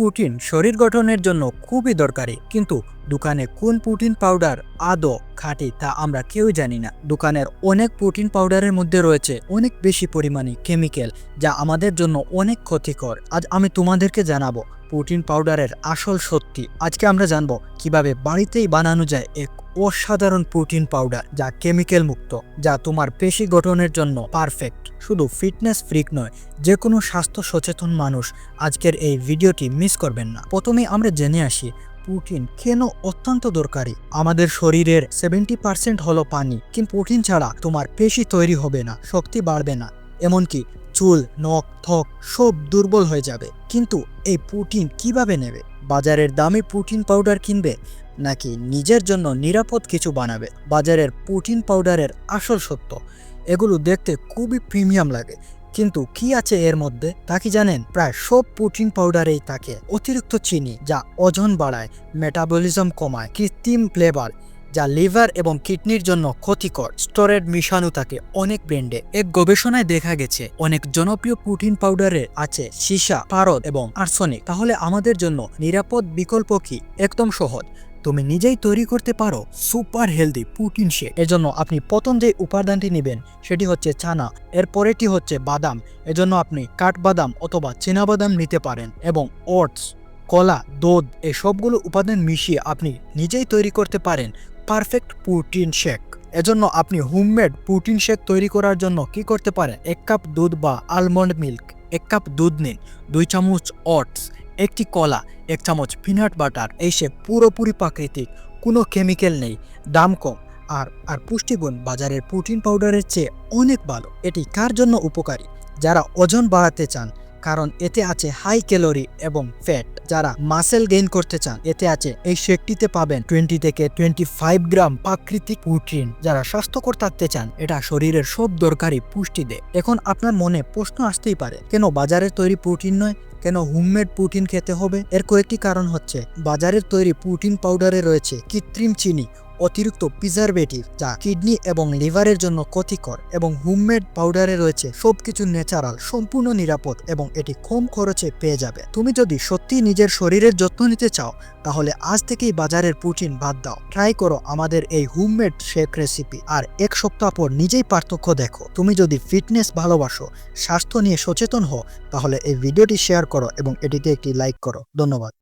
Protein শরীর গঠনের জন্য খুবই দরকারি। কিন্তু দোকানে কোন প্রোটিন পাউডার আদৌ খাঁটি তা আমরা কেউ জানি না। দোকানের অনেক প্রোটিন পাউডারের মধ্যে রয়েছে অনেক বেশি পরিমাণে কেমিক্যাল যা আমাদের জন্য অনেক ক্ষতিকর। আজ আমি তোমাদেরকে জানাব প্রোটিন পাউডারের আসল সত্যি। আজকে আমরা জানব কীভাবে বাড়িতেই বানানো যায় এক অসাধারণ প্রোটিন পাউডার যা কেমিক্যাল মুক্ত, যা তোমার পেশি গঠনের জন্য পারফেক্ট। শুধু ফিটনেস ফ্রিক নয় যে কোনো স্বাস্থ্য সচেতন মানুষ আজকের এই ভিডিওটি মিস করবেন না। প্রথমে আমরা জেনে আসি, প্রোটিন কেন অত্যন্ত দরকারি? আমাদের শরীরের সেভেন্টি পার্সেন্ট হলো পানি, কিন্তু প্রোটিন ছাড়া তোমার পেশি তৈরি হবে না, শক্তি বাড়বে না। এমনকি চুল, নখ থক সব দুর্বল হয়ে যাবে। কিন্তু এই প্রোটিন কীভাবে নেবে? বাজারের দামি প্রোটিন পাউডার কিনবে? নাকি নিজের জন্য নিরাপদ কিছু বানাবে? বাজারের প্রোটিন পাউডারের আসল সত্য। এগুলো দেখতে খুবই প্রিমিয়াম লাগে। কিন্তু কি আছে এর মধ্যে? তা কি জানেন? প্রায় সব প্রোটিন পাউডারেই থাকে অতিরিক্ত চিনি, যা ওজন বাড়ায় মেটাবলিজম কমায়, কৃত্রিম ফ্লেভার যা লিভার এবং কিডনির জন্য ক্ষতিকর। স্টোরেড মিশানো থাকে অনেক ব্র্যান্ডে। এক গবেষণায় দেখা গেছে, অনেক জনপ্রিয় প্রোটিন পাউডারের আছে সীসা, পারদ এবং আর্সনিক। তাহলে আমাদের জন্য নিরাপদ বিকল্প কি? একদম সহজ। তুমি নিজেই তৈরি করতে পারো সুপার হেলদি প্রোটিন শেক। এজন্য আপনি প্রথম যে উপাদানটি নেবেন, সেটি হচ্ছে চানা। এর পরেটি হচ্ছে বাদাম। এজন্য আপনি কাঠবাদাম অথবা চীনাবাদাম নিতে পারেন এবং ওটস, কলা, দুধ এই সবগুলো উপাদান মিশিয়ে আপনি নিজেই তৈরি করতে পারেন পারফেক্ট প্রোটিন শেক এজন্য আপনি হোমমেড প্রোটিন শেক তৈরি করার জন্য কি করতে পারেন? এক কাপ দুধ বা আলমন্ড মিল্ক এক কাপ দুধ নিন, দুই চামচ ওটস একটি কলা, এক চামচ পিনাট বাটার এই শেক পুরোপুরি প্রাকৃতিক, কোনো কেমিক্যাল নেই, দাম কম। আর আর পুষ্টিগুণ বাজারের প্রোটিন পাউডারের চেয়ে অনেক ভালো। এটি কার জন্য উপকারী? যারা ওজন বাড়াতে চান কারণ এতে আছে হাই ক্যালোরি এবং ফ্যাট যারা মাসেল গেইন করতে চান, এতে আছে এই শেকটিতে পাবেন টোয়েন্টি থেকে টোয়েন্টি ফাইভ গ্রাম প্রাকৃতিক প্রোটিন যারা স্বাস্থ্যকর থাকতে চান, এটা শরীরের সব দরকারি পুষ্টি দেয়। এখন আপনার মনে প্রশ্ন আসতেই পারে, কেন বাজারের তৈরি প্রোটিন নয়? কেন হোমমেড প্রোটিন খেতে হবে? এর কয়েকটি কারণ হচ্ছে, বাজারের তৈরি প্রোটিন পাউডারে রয়েছে কৃত্রিম চিনি অতিরিক্ত প্রিজারভেটিভ যা কিডনি এবং লিভারের জন্য ক্ষতিকর এবং হোমমেড পাউডারে রয়েছে সবকিছু ন্যাচারাল সম্পূর্ণ নিরাপদ এবং এটি কম খরচে পেয়ে যাবে। তুমি যদি সত্যি নিজের শরীরের যত্ন নিতে চাও, তাহলে আজ থেকেই বাজারের প্রোটিন বাদ দাও। ট্রাই করো আমাদের এই হোমমেড শেক রেসিপি আর এক সপ্তাহ পর নিজেই পার্থক্য দেখো। তুমি যদি ফিটনেস ভালোবাসো, স্বাস্থ্য নিয়ে সচেতন হও, তাহলে এই ভিডিওটি শেয়ার করো এবং এটিতে একটি লাইক করো। ধন্যবাদ।